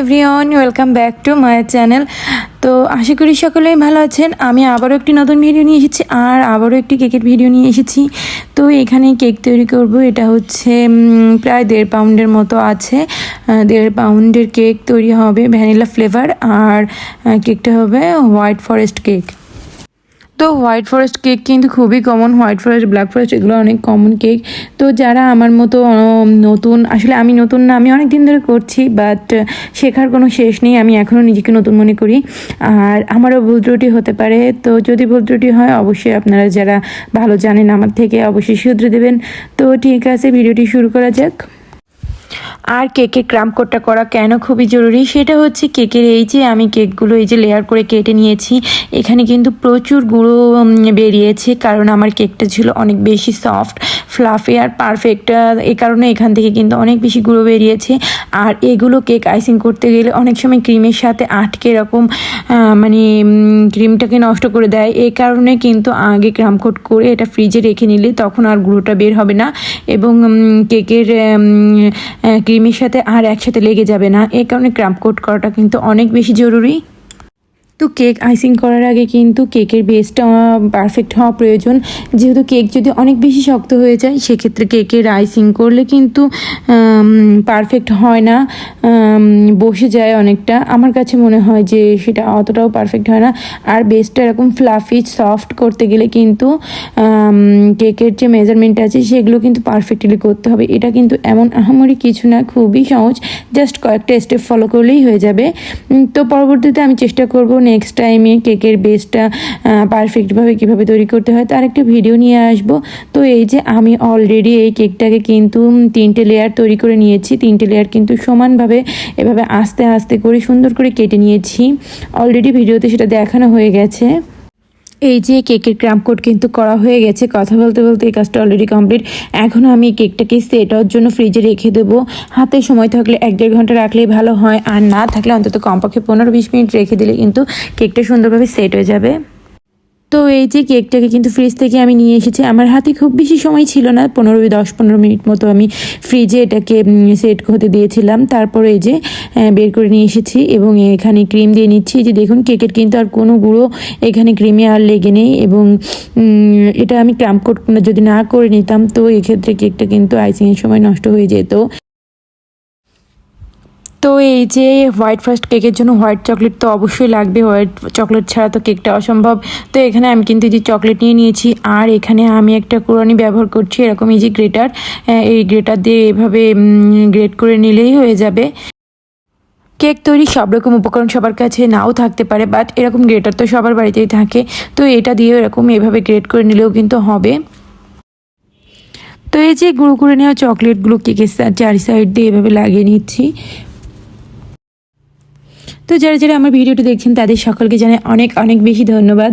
Everyone, welcome back to my channel. তো আশা করি সকলেই ভালো আছেন। আমি আবারও একটি নতুন ভিডিও নিয়ে এসেছি, আর আবারও একটি কেকের ভিডিও নিয়ে এসেছি। তো এখানে কেক তৈরি করব, এটা হচ্ছে প্রায় দেড় পাউন্ডের মতো আছে। দেড় পাউন্ডের কেক তৈরি হবে, ভ্যানিলা ফ্লেভার, আর কেকটা হবে হোয়াইট ফরেস্ট কেক। তো হোয়াইট ফরেস্ট কেক কিন্তু খুবই common white forest, black forest, এগুলো অনেক কমন কেক। তো যারা আমার মতো নতুন, আসলে আমি নতুন না, আমি অনেক দিন ধরে করছি বাট শেখার কোনো শেষ নেই, আমি এখনও নিজেকে নতুন মনে করি। আর আমারও ভুল ত্রুটি হতে পারে, তো যদি ভুল ত্রুটি হয়, অবশ্যই আপনারা যারা ভালো জানেন আমার থেকে, অবশ্যই শুধরে দেবেন। তো ঠিক আছে, ভিডিওটি শুরু করা যাক। আর কেকের ক্রাম কোটটা করা কেন খুবই জরুরি? সেটা হচ্ছে কেকের এই যে আমি কেকগুলো এই যে লেয়ার করে কেটে নিয়েছি এখানে কিন্তু প্রচুর গুঁড়ো বেরিয়েছে। কারণ আমার কেকটা ছিল অনেক বেশি সফট ফ্লাফি আর পারফেক্ট এ কারণে এখান থেকে কিন্তু অনেক বেশি গুঁড়ো বেরিয়েছে। আর এগুলো কেক আইসিং করতে গেলে অনেক সময় ক্রিমের সাথে আটকে এরকম মানে ক্রিমটাকে নষ্ট করে দেয়। এ কারণে কিন্তু আগে ক্রাম কোট করে এটা ফ্রিজে রেখে নিলে তখন আর গুঁড়োটা বের হবে না। এবং কেকের আহ, ক্রিমের সাথে আর একসাথে লেগে যাবে না। এই কারণে ক্র্যাম্প কোট করাটা কিন্তু অনেক বেশি জরুরি। তো কেক আইসিং করার আগে কিন্তু কেকের বেসটা পারফেক্ট হওয়া প্রয়োজন। যেহেতু কেক যদি অনেক বেশি শক্ত হয়ে যায়, সেক্ষেত্রে কেকের আইসিং করলে কিন্তু পারফেক্ট হয় না। বসে যায় অনেকটা। আমার কাছে মনে হয় যে সেটা অতটাও পারফেক্ট হয় না। আর বেসটা এরকম ফ্লাফি সফট করতে গেলে কিন্তু কেকের যে মেজারমেন্ট আছে, সেগুলো কিন্তু পারফেক্টলি করতে হবে। এটা কিন্তু এমন আহামরি কিছু না, খুবই সহজ। জাস্ট কয়েকটা স্টেপ ফলো করলেই হয়ে যাবে। তো পরবর্তীতে আমি চেষ্টা করব নেক্সট টাইমে কেকের বেসটা পারফেক্টভাবে কীভাবে তৈরি করতে হয়, তার একটা ভিডিও নিয়ে আসব। তো এই যে আমি অলরেডি এই কেকটাকে কিন্তু তিনটে লেয়ার তৈরি করে নিয়েছি। তিনটে লেয়ার কিন্তু সমানভাবে এভাবে আস্তে আস্তে করে সুন্দর করে কেটে নিয়েছি। অলরেডি ভিডিওতে সেটা দেখানো হয়ে গেছে। এই যে কেকের ক্রাম কোট কিন্তু করা হয়ে গেছে, কথা বলতে বলতে এই কাজটা অলরেডি কমপ্লিট এখন আমি কেকটাকে সেট হওয়ার জন্য ফ্রিজে রেখে দেবো। হাতে সময় থাকলে এক দেড় ঘণ্টা রাখলেই ভালো হয়, আর না থাকলে অন্তত কমপক্ষে পনেরো বিশ মিনিট রেখে দিলে কিন্তু কেকটা সুন্দরভাবে সেট হয়ে যাবে। তো এই যে কেকটাকে কিন্তু ফ্রিজ থেকে আমি নিয়ে এসেছি। আমার হাতে খুব বেশি সময় ছিল না, পনেরো দশ, পনেরো মিনিট মতো আমি ফ্রিজে এটাকে সেট হতে দিয়েছিলাম। তারপরে এই যে বের করে নিয়ে এসেছি এবং এখানে ক্রিম দিয়ে নিচ্ছি। যে দেখুন, কেকের কিন্তু আর কোনো গুঁড়ো এখানে ক্রিমে আর লেগে নেই এবং এটা আমি ক্রাম্প কোট যদি না করে নিতাম, তো এক্ষেত্রে কেকটা কিন্তু আইসিংয়ের সময় নষ্ট হয়ে যেত। তো এই যে হোয়াইট ফার্স্ট কেকের জন্য হোয়াইট চকলেট তো অবশ্যই লাগবে হোয়াইট চকলেট ছাড়া তো কেকটা অসম্ভব। তো এখানে আমি কিন্তু যে চকলেট নিয়ে নিয়েছি, আর এখানে আমি একটা কোরআনি ব্যবহার করছি, এরকম এই যে গ্রেটার এই গ্রেটার দিয়ে এভাবে গ্রেট করে নিলেই হয়ে যাবে। কেক তৈরি সব রকম উপকরণ সবার কাছে নাও থাকতে পারে বাট এরকম গ্রেটার তো সবার বাড়িতেই থাকে। তো এটা দিয়ে এরকম এভাবে গ্রেট করে নিলেও কিন্তু হবে। তো এই যে গুঁড়ো করে নেওয়া চকলেটগুলো কেকের চারি সাইড দিয়ে এভাবে লাগিয়ে নিচ্ছি। তো যারা যারা আমার ভিডিওটি দেখছেন, তাদের সকলকে জানাই অনেক অনেক বেশি ধন্যবাদ।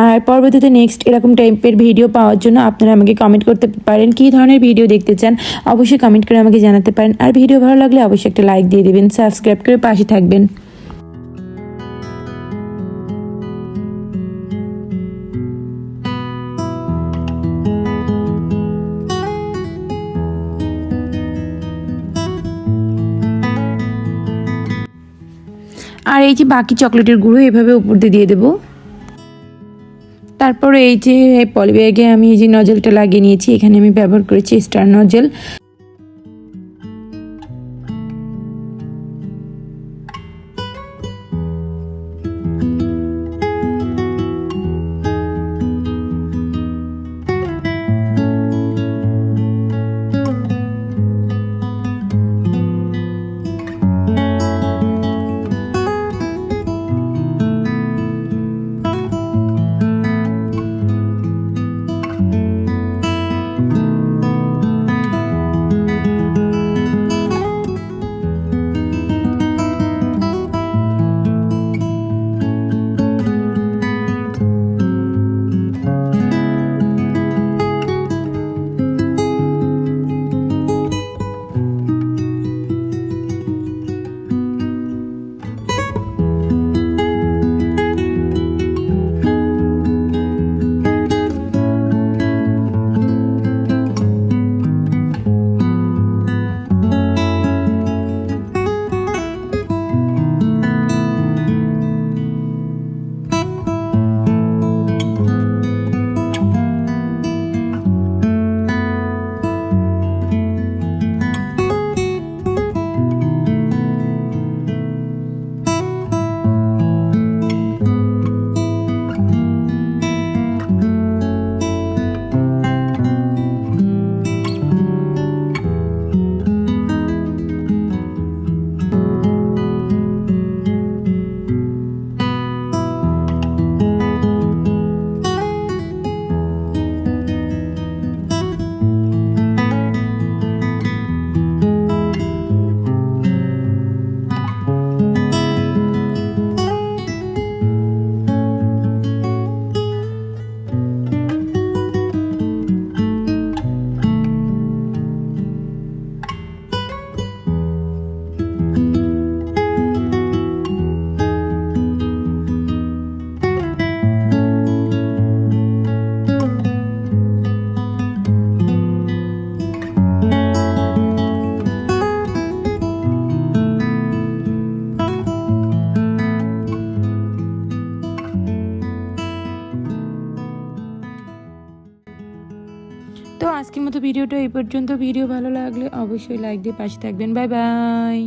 আর পরবর্তীতে নেক্সট এরকম টাইপের ভিডিও পাওয়ার জন্য আপনারা আমাকে কমেন্ট করতে পারেন। কী ধরনের ভিডিও দেখতে চান, অবশ্যই কমেন্ট করে আমাকে জানাতে পারেন। আর ভিডিও ভালো লাগলে অবশ্যই একটা লাইক দিয়ে দেবেন সাবস্ক্রাইব করে পাশে থাকবেন। আর এই যে বাকি চকলেটের গুঁড়ো এভাবে উপর দিয়ে দিয়ে দেবো। তারপরে এই যে পলিব্যাগে আমি এই যে নজলটা লাগিয়ে নিয়েছি, এখানে আমি ব্যবহার করেছি স্টার নজল আজকের মতো ভিডিওটা এই পর্যন্ত। ভিডিও ভালো লাগলে অবশ্যই লাইক দিয়ে পাশে থাকবেন। Bye bye